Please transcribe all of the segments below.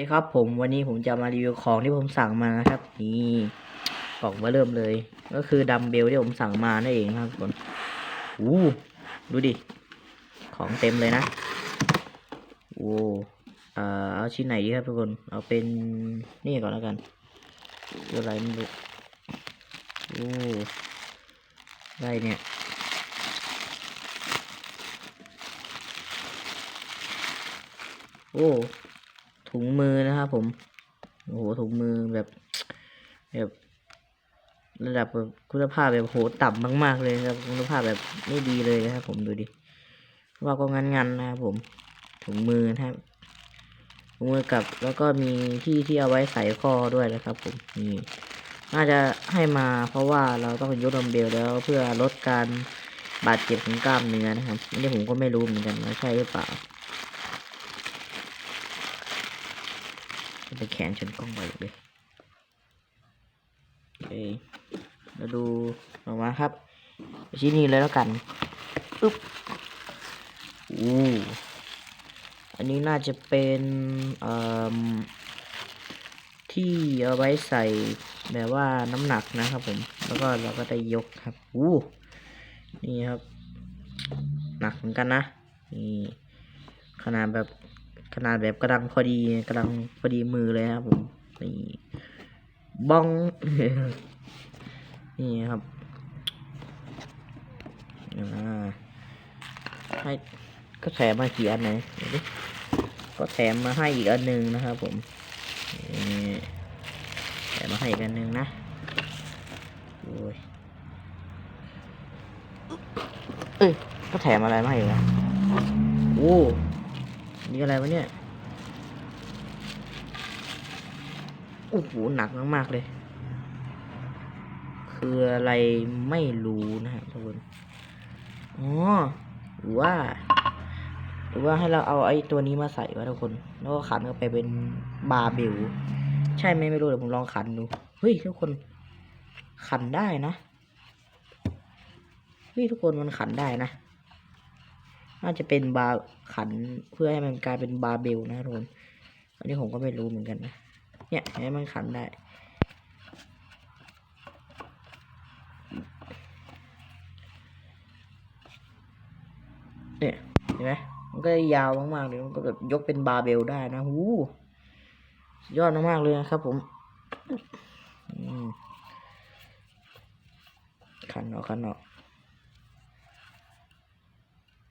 ดีครับผมวันนี้ผมจะมารีวิวของที่ผมสั่งมานะครับ นี่กล่องมาเริ่มเลย ก็คือดัมเบลที่ผมสั่งมานั่นเองครับทุกคนอู้ดูดิ ของเต็มเลยนะโอ้เอ่อเอาชิ้นไหนดีครับทุกคน เอาเป็นนี่ก่อนแล้วกันออะไรไม่รู้โอ้ได้เนี่ยโอ้ ถุงมือนะครับผมโอ้โหถุงมือแบบแบบระดับแบบคุณภาพแบบโหต่ำมาก ๆ เลยครับคุณภาพแบบไม่ดีเลยนะครับ ผมดูดิว่าก็งันๆนะครับผมถุงมือนะครับถุงมือกับแล้วก็มีที่ที่เอาไว้ใส่ข้อด้วยนะครับ ผมนี่น่าจะให้มาเพราะว่าเราต้องยกดัมเบลแล้วเพื่อลดการบาดเจ็บของกล้ามเนื้อนะครับอันนี้ผมก็ไม่รู้เหมือนกันว่าใช่หรือเปล่า ไปแขนชนกล้องไปเลยโอเคเราดูออกมาครับชิ้นนี้เลยแล้วกันอึ๊บอู้อันนี้น่าจะเป็นเอ่อที่เอาไว้ใส่แบบว่าน้ำหนักนะครับผม แล้วก็เราก็ได้ยกครับอู้นี่ครับ หนักเหมือนกันนะนี่ขนาดแบบ ขนาดแบบกระดังพอดีกระดังพอดีมือเลยครับผมนี่บ้องนี่ครับอ่าให้ก็แถมมากี่อันไหนก็แถมมาให้อีกอันหนึ่งนะครับ ผมนี่แถมมาให้อีกอันหนึ่งนะโอ้ยเอ้ยก็แถมอะไรมาอีกนะโอ้ นี่อะไรวะเนี่ยโอ้โหหนักมากๆเลย คืออะไรไม่รู้นะครับทุกคนอ๋อหรือว่า หรือว่าให้เราเอาไอ้ตัวนี้มาใส่วะทุกคน แล้วก็ขันเข้าไปเป็นบาร์เบลใช่ไหมไม่รู้เดี๋ยวผมลองขันดู เฮ้ยทุกคนขันได้นะเฮ้ยทุกคนมันขันได้นะ น่าจะเป็นบาขันเพื่อให้มันกลายเป็นบาเบลนะทุกคนอันนี้ผมก็ไม่รู้เหมือนกันนะเนี่ยให้มันขันได้เนี่ยเห็นไหมมันก็ยาวมากๆเลยมันก็แบบยกเป็นบาเบลได้นะหูยอดมากๆเลยนะครับผมอืมขันออกขันออก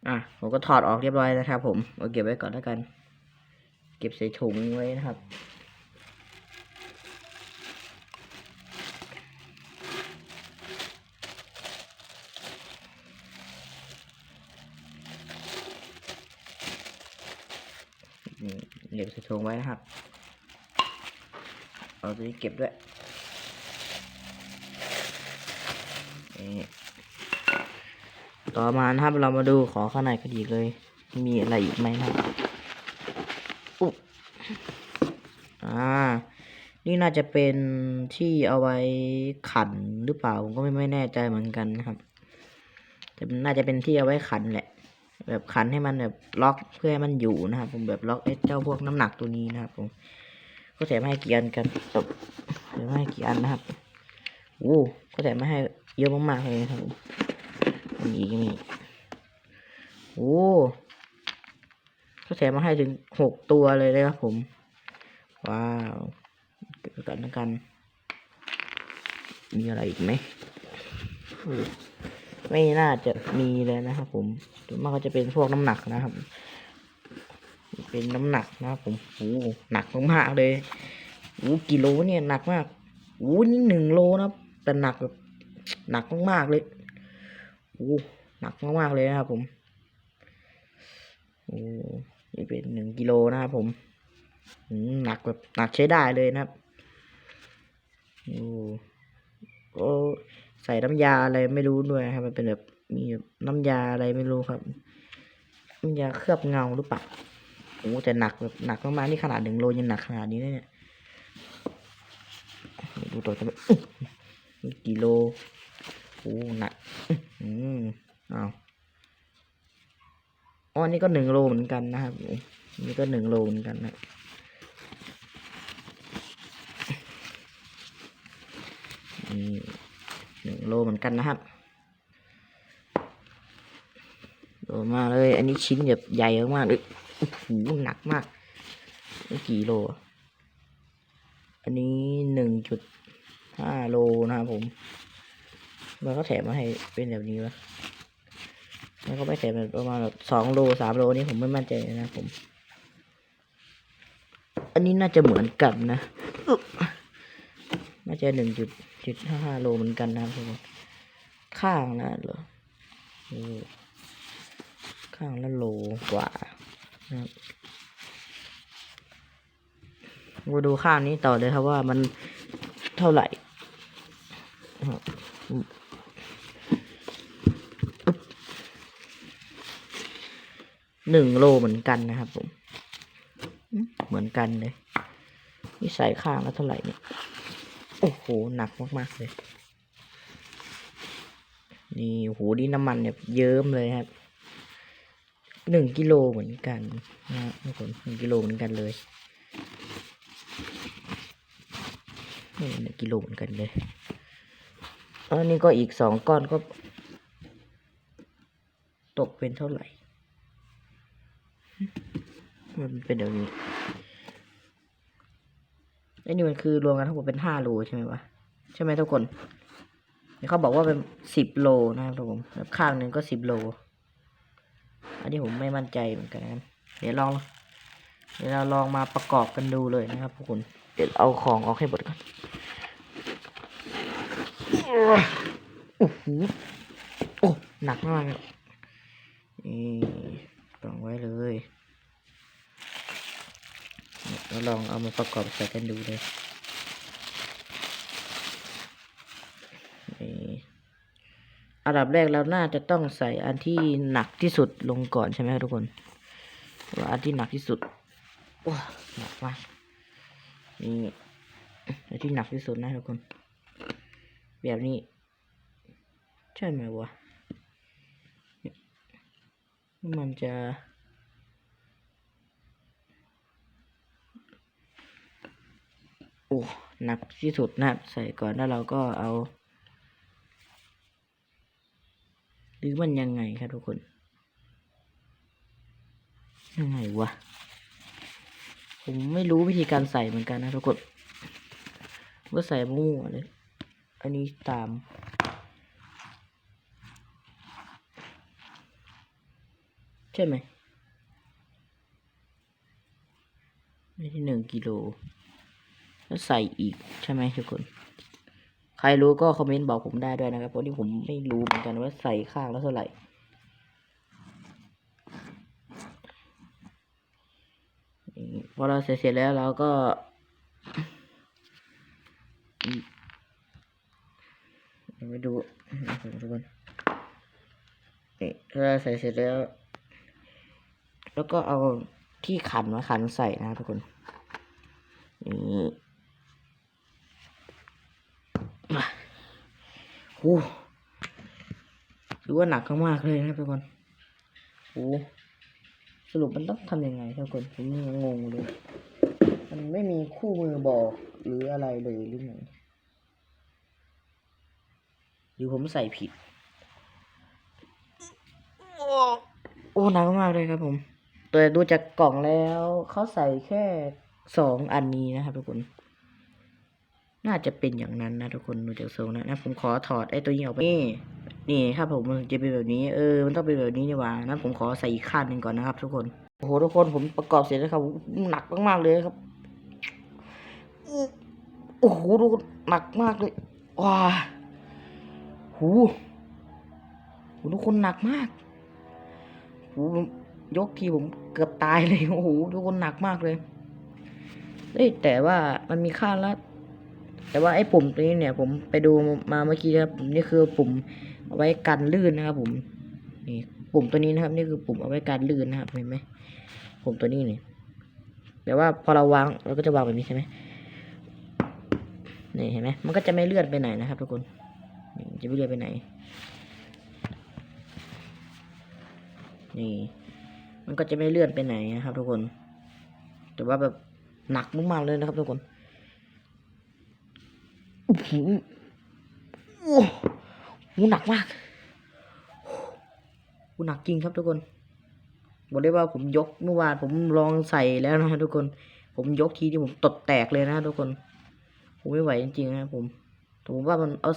อะผมก็ถอดออกเรียบร้อยนะครับ ผมเอาเก็บไว้ก่อนแล้วกัน เก็บใส่ถุงไว้นะครับเก็บใส่ถุงไว้นะครับเอาตัวนี้เก็บด้วยนี่ ต่อมานะครับเรามาดูขอข้างในกันอีกเลย มีอะไรอีกไหมนะครับอุ๊อ่า นี่น่าจะเป็นที่เอาไว้ขันหรือเปล่าผมก็ไม่ไม่แน่ใจเหมือนกันนะครับแต่น่าจะเป็นที่เอาไว้ขันแหละ แบบขันให้มันแบบล็อกเพื่อให้มันอยู่นะครับผมแบบล็อกไอ้เจ้าพวกน้ำหนักตัวนี้นะครับผมก็แถมให้กี่อันกันจบแถมให้กี่อันนะครับโอ้ก็แถมมาให้เยอะมากๆเลยครับผ มมีอีกมีอีกโอ้ก็แถมมาให้ถึงหกตัวเลยนะครับผม ว้าวเก็บไว้ก่อนแล้วกัน มีอะไรอีกไหมอืมไม่น่าจะมีเลยนะครับผมส่วนมากก็จะเป็นพวกน้ำหนักนะครับ เป็นน้ำหนักนะครับผมโอ้หนักมากๆเลยโอ้กิโลเนี่ยหนักมากโอ้นี่หนึ่งโลนะครับแต่หนักแบบหนักมากๆเลย โอ้หนักมากๆเลยนะครับผมโอ้นี่เป็นหนึ่งกิโลนะครับผมหนักแบบหนักใช้ได้เลยนะครับโอ้โอ้ใส่น้ำยาอะไรไม่รู้ด้วยครับ มันเป็นแบบมีน้ำยาอะไรไม่รู้ครับน้ำยาเคลือบเงาหรือเปล่าโอ้แต่หนักแบบหนักมากๆนี่ขนาดหนึ่งโลยังหนักขนาดนี้เนี่ยดูตัวจะแบบอื้อนี่กี่โล อู้หนักอืมอ้าวอ้อนี่ก็หนึ่งโลเหมือนกันนะครับนี่ก็หนึ่งโลเหมือนกันนะหนึ่งโลเหมือนกันนะครับโลมาเลย อันนี้ชิ้นแบบใหญ่มากเลยโอ้โหหนักมากกี่โล อันนี้หนึ่งจุดห้าโลนะครับผม มันก็แถมมาให้เป็นแบบนี้วะมันก็ไม่แถมแบบประมาณแบบสองโลสามโลนี่ผมไม่มั่นใจนะผม อันนี้น่าจะเหมือนกันนะ น่าจะหนึ่งจุดจุดห้าห้าโลเหมือนกันนะครับผมข้างละเหรอข้างละโลกว่านะครับมาดูข้างนี้ต่อเลยครับว่ามันเท่าไหร่นะครับ หนึ่งโลเหมือนกันนะครับผม เหมือนกันเลยนี่ใส่ข้างแล้วเท่าไหร่เนี่ย โอ้โห หนักมากๆเลย นี่โอ้โหนี่น้ำมันเนี่ยเยิ้มเลยครับหนึ่งกิโลเหมือนกันนะครับทุกคนหนึ่งกิโลเหมือนกันเลยนี่หนึ่งกิโลเหมือนกันเลยอันนี้ก็อีกสองก้อนก็ ตกเป็นเท่าไหร่ มันเป็นเดี๋ยวนี้ไอ้นี่มันคือรวมกันทั้งหมดเป็นห้าโลใช่ไหมวะใช่ไหมทุกคนเขาบอกว่าเป็นสิบโลนะครับทุกคนแล้วข้างหนึ่งก็สิบโล อันนี้ผมไม่มั่นใจเหมือนกันนะเดี๋ยวลอง เดี๋ยวเราลองมาประกอบกันดูเลยนะครับทุกคนเดี๋ยวเอาของออกให้หมดก่อนโอ้โหโอ้หนักมากเลยนี่ วางไว้เลยเราลองเอามาประกอบใส่กันดูเลยอันดับแรกเราน่าจะต้องใส่อันที่หนักที่สุดลงก่อนใช่ไหมทุกคนว่าอันที่หนักที่สุดว้าหนักมากนี่อันที่หนักที่สุดนะทุกคน แบบนี้ ใช่ไหมวะ มันจะ โอ้หนักที่สุดนะใส่ก่อนแล้วเราก็เอา หรือมันยังไงครับทุกคน ยังไงวะ ผมไม่รู้วิธีการใส่เหมือนกันนะทุกคน ก็ใส่มั่วเลย อันนี้ตาม ใช่ไหมไม่ใช่หนึ่งกิโลแล้วใส่อีกใช่ไหมทุกคน ใครรู้ก็คอมเมนต์บอกผมได้ด้วยนะครับเพราะที่ผมไม่รู้เหมือนกันว่าใส่ข้างแล้วเท่าไหร่พอเราใส่เสร็จแล้วเราก็อืมเดี๋ยวไปดูทุกคนนี่ถ้าเราใส่เสร็จแล้ว แล้วก็เอาที่ขันมาขันใส่นะทุกคนนี่มาโอ้ถือว่าหนักมากเลยนะทุกคนโอ้สรุปมันต้องทำยังไงทุกคนผมงงงเลย มันไม่มีคู่มือบอกหรืออะไรเลยหรือไงหรือผมใส่ผิด โอ้โอ้หนักมากเลยครับผม แต่ดูจากกล่องแล้วเขาใส่แค่สองอันนี้นะครับทุกคน น่าจะเป็นอย่างนั้นนะทุกคนดูจากทรงนะนะผมขอถอดไอ้ตัวนี้ออกไปนี่นี่ครับผมมันจะเป็นแบบนี้เออมันต้องเป็นแบบนี้นี่หว่านะผมขอใส่อีกข้างหนึ่งก่อนนะครับ ทุกคนโอ้โหทุกคนผมประกอบเสร็จแล้วครับหนักมากๆเลยครับโอ้โหดูหนักมากเลยว้าหูทุกคนหนักมากหู ยกทีผมเกือบตายเลยโอ้โหทุกคนหนักมากเลยเอ้แต่ว่ามันมีค่าละแต่ว่าไอ้ปุ่มตัวนี้เนี่ย ผมไปดูมาเมื่อกี้ครับนี่คือปุ่มเอาไว้กันลื่นนะครับ ผมนี่ปุ่มตัวนี้นะครับ นี่คือปุ่มเอาไว้กันลื่นนะครับเห็นไหมปุ่มตัวนี้เนี่ยแต่ว่าพอเราวางเราก็จะวางแบบนี้ใช่ไหมนี่เห็นไหมมันก็จะไม่เลื่อนไปไหนนะครับทุกคนนี่มันจะไม่เลื่อนไปไหนนี่ มันก็จะไม่เลื่อนไปไหนนะครับ ทุกคน แต่ว่าแบบหนักมากๆเลยนะครับ ทุกคนโอ้โหหนักมากโหหนักจริงครับทุกคน บอกได้ว่าผมยกเมื่อวานผมลองใส่แล้วนะทุกคน ผมยกทีที่ผมตดแตกเลยนะทุกคน ผมไม่ไหวจริงๆนะผมแต่ผมว่ามันเอา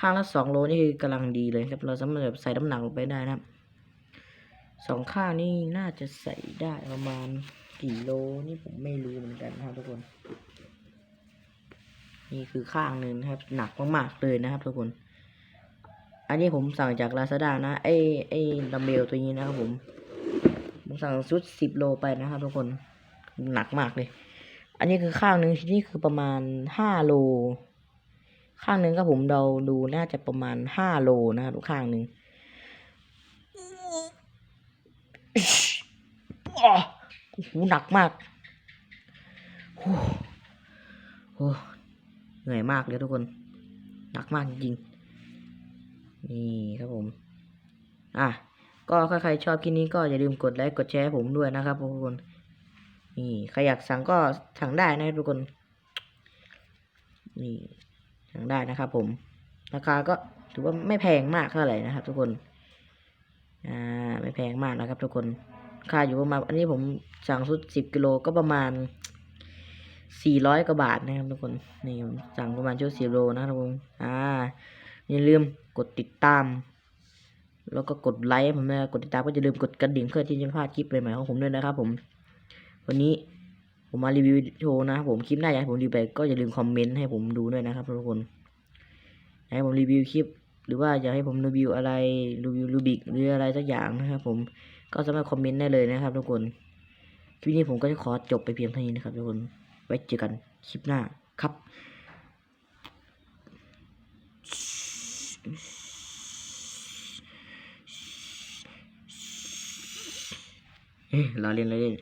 ข้างละสองโลนี่คือกำลังดีเลยครับ เราสามารถแบบใส่น้ำหนักลงไปได้นะครับ สองข้างนี่น่าจะใส่ได้ประมาณกี่โลนี่ผมไม่รู้เหมือนกันนะครับทุกคน นี่คือข้างหนึ่งครับ หนักมากๆเลยนะครับทุกคน อันนี้ผมสั่งจากลาซาด้านะไอไอดัมเบลตัวนี้นะครับผมผมสั่งชุดสิบโลไปนะครับทุกคนหนักมากเลย อันนี้คือข้างหนึ่งที่นี่คือประมาณห้าโล ข้างหนึ่งก็ผมเดาดูน่าจะประมาณห้าโลนะครับข้างหนึ่ง อ้อโอ้โหหนักมากโอ้โหเหนื่อยมากเลยทุกคน หนักมากจริงนี่ครับผม อะ ก็ถ้าใครชอบคลิปนี้ก็อย่าลืมกดไลค์กดแชร์ผมด้วยนะครับทุกคน นี่ใครอยากสั่งก็สั่งได้นะทุกคน นี่สั่งได้นะครับผม ราคาก็ถือว่าไม่แพงมากเท่าไหร่นะครับ ทุกคน อ่า ไม่แพงมากนะครับ ทุกคน ค่าอยู่ประมาณ อันนี้ผมสั่งชุดสิบกิโลก็ประมาณสี่ร้อยกว่าบาทนะครับทุกคน นี่สั่งประมาณชุดสิบโลนะครับทุกคนอ่าอย่าลืมกดติดตาม แล้วก็กดไลค์ผมนะกดติดตามก็อย่าลืมกดกระดิ่งเพื่อที่จะพลาดคลิปใหม่ๆของผมด้วยนะครับ ผม วันนี้ผมมารีวิวโชว์นะครับผมคลิปหน้าอยากให้ผมรีวิวไปก็อย่าลืมคอมเมนต์ให้ผมดูด้วยนะครับทุกคนอยากให้ผมรีวิวคลิป หรือว่าอยากให้ผมรีวิวอะไรรีวิวรูบิกหรืออะไรสักอย่างนะครับผม ก็สามารถคอมเมนต์ได้เลยนะครับทุกคนคลิปนี้ผมก็จะขอจบไปเพียงเท่านี้นะครับทุกคนไว้เจอกันคลิปหน้าครับเฮ้ยเราเล่นเราเล่น